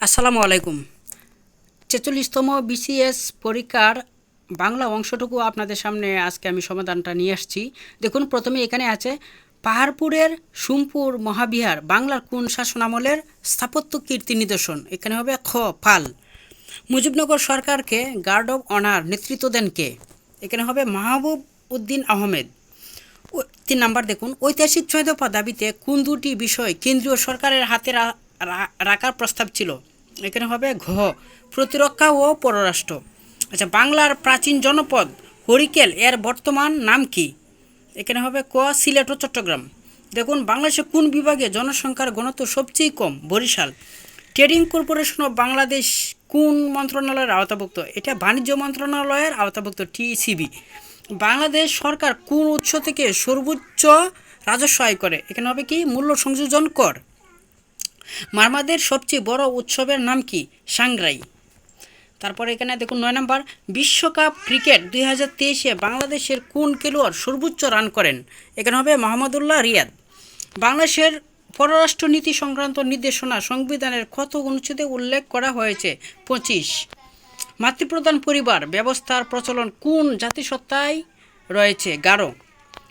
আসসালামু আলাইকুম। ছেচল্লিশতম বিসিএস পরীক্ষার বাংলা অংশটুকু আপনাদের সামনে আজকে আমি সমাধানটা নিয়ে আসছি। দেখুন, প্রথমে এখানে আছে, পাহাড়পুরের সুমপুর মহাবিহার বাংলার কোন শাসনামলের স্থাপত্য কীর্তি নিদর্শন? এখানে হবে খ, ফাল। মুজিবনগর সরকারকে গার্ড অব অনার নেতৃত্ব দেন কে? এখানে হবে মাহবুব উদ্দিন আহমেদ। তিন নাম্বার দেখুন, ঐতিহাসিক ছয় দফা দাবিতে কোন দুটি বিষয় কেন্দ্রীয় সরকারের হাতে রাখার প্রস্তাব ছিল? এখানে হবে ঘ, প্রতিরক্ষা ও পররাষ্ট্র। আচ্ছা বাংলার প্রাচীন জনপদ হরিকেল, এর বর্তমান নাম কি? এখানে হবে ক, সিলেট ও চট্টগ্রাম। দেখুন, বাংলাদেশে কোন বিভাগে জনসংখ্যার ঘনত্ব সবচেয়ে কম? Barishal. Trading corporation of Bangladesh কোন মন্ত্রণালয়ের আওতাভুক্ত? এটা বাণিজ্য মন্ত্রণালয়ের আওতাভুক্ত টিসিবি বাংলাদেশ সরকার কোন উৎস থেকে সর্বোচ্চ রাজস্ব আয় করে? এখানে হবে কি? মূল্য সংযোজন কর। মারমাদের সবচেয়ে বড় উৎসবের নাম কি? সাংগ্রাই তারপরে এখানে দেখুন নয় নম্বর, বিশ্বকাপ ক্রিকেট দুই হাজার তেইশে বাংলাদেশের কোন খেলোয়াড় সর্বোচ্চ রান করেন? এখানে হবে মোহাম্মদুল্লাহ রিয়াদ। বাংলাদেশের পররাষ্ট্রনীতি সংক্রান্ত নির্দেশনা সংবিধানের কত অনুচ্ছেদে উল্লেখ করা হয়েছে, পঁচিশ। মাতৃপ্রধান পরিবার ব্যবস্থার প্রচলন কোন জাতিসত্তায় রয়েছে? গারো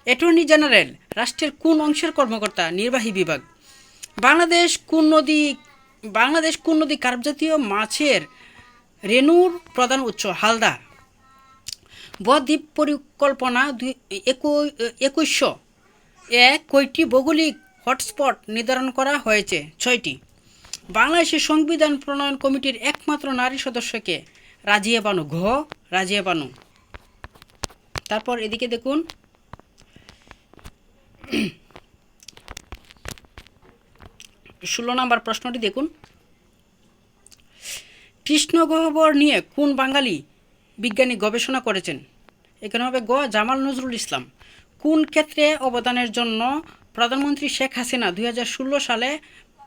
অ্যাটর্নি জেনারেল, রাষ্ট্রের কোন অংশের কর্মকর্তা? নির্বাহী বিভাগ। বাংলাদেশ কোন নদী, বাংলাদেশ কোন নদী কার্পজাতীয় মাছের রেণুর প্রধান উৎস? হালদা বদ্বীপ পরিকল্পনা দুই একু- একুশশো এ কয়টি ভৌগোলিক হটস্পট নির্ধারণ করা হয়েছে? ছয়টি। বাংলাদেশের সংবিধান প্রণয়ন কমিটির একমাত্র নারী সদস্যকে রাজিয়া বানু, ঘ, রাজিয়া বানু। তারপর এদিকে দেখুন। ষোলো নম্বর প্রশ্নটি দেখুন। কৃষ্ণ গহ্বর নিয়ে কোন বাঙালি বিজ্ঞানী গবেষণা করেছেন? এখানে হবে গ, জামাল নজরুল ইসলাম। কোন ক্ষেত্রে অবদানের জন্য প্রধানমন্ত্রী শেখ হাসিনা দুই হাজার ষোলো সালে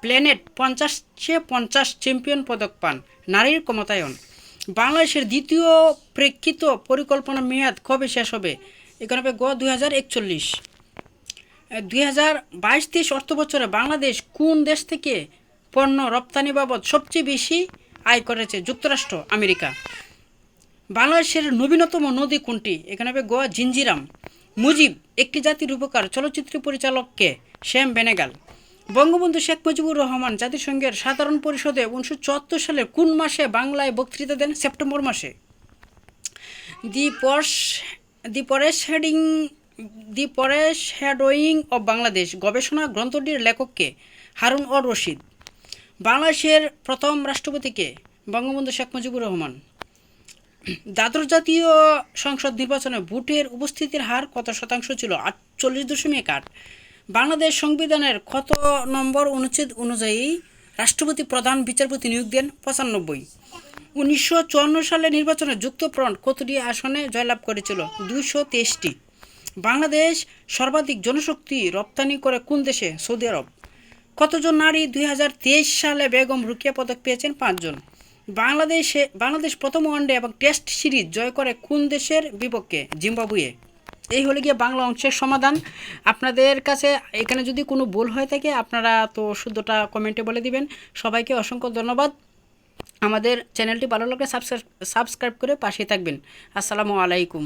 প্ল্যানেট পঞ্চাশে পঞ্চাশ চ্যাম্পিয়ন পদক পান? নারীর ক্ষমতায়ন। বাংলাদেশের দ্বিতীয় প্রেক্ষিত পরিকল্পনা মেয়াদ কবে শেষ হবে? এখানে হবে গ, দুই হাজার একচল্লিশ। দুই হাজার বাইশ তেইশ অর্থ বাংলাদেশ কোন দেশ থেকে পণ্য রপ্তানি বাবদ সবচেয়ে বেশি আয় করেছে? যুক্তরাষ্ট্র, আমেরিকা। বাংলাদেশের নবীনতম নদী কোনটি? এখানে হবে গোয়া জিঞ্জিরাম মুজিব, একটি জাতির উপকার। চলচ্চিত্র পরিচালককে শ্যাম বেনেগাল। বঙ্গবন্ধু শেখ মুজিবুর রহমান জাতিসংঘের সাধারণ পরিষদে উনিশশো চুয়াত্তর সালের কোন মাসে বাংলায় বক্তৃতা দেন? সেপ্টেম্বর মাসে। দি পরশ দি পরেশ হেডিং দি পরেশ হ্যাডোয়িং অব বাংলাদেশ গবেষণা গ্রন্থটির লেখককে হারুন অর রশিদ। বাংলাদেশের প্রথম রাষ্ট্রপতিকে বঙ্গবন্ধু শেখ মুজিবুর রহমান। দ্বাদশ জাতীয় সংসদ নির্বাচনে ভোটের উপস্থিতির হার কত শতাংশ ছিল? আটচল্লিশ দশমিক আট। বাংলাদেশ সংবিধানের কত নম্বর অনুচ্ছেদ অনুযায়ী রাষ্ট্রপতি প্রধান বিচারপতি নিয়োগ দেন? পঁচানব্বই। উনিশশো সালে নির্বাচনে যুক্তফ্রন্ট কতটি আসনে জয়লাভ করেছিল? দুইশো তেইশটি। বাংলাদেশ সর্বাধিক জনশক্তি রপ্তানি করে কোন দেশে? সৌদি আরব। কতজন নারী দুই হাজার তেইশ সালে বেগম রুকিয়া পদক পেয়েছেন? পাঁচজন। বাংলাদেশে বাংলাদেশ প্রথম ওয়ানডে এবং টেস্ট সিরিজ জয় করে কোন দেশের বিপক্ষে? জিম্বাবুয়ে। এই হলে গিয়ে বাংলা অংশের সমাধান। আপনাদের কাছে এখানে যদি কোনো ভুল হয়ে থাকে, আপনারা তো শুদ্ধটা কমেন্টে বলে দিবেন। সবাইকে অসংখ্য ধন্যবাদ। আমাদের চ্যানেলটি ভালো লাগলে সাবস্ক্রাইব সাবস্ক্রাইব করে পাশে থাকবেন। আসসালামু আলাইকুম।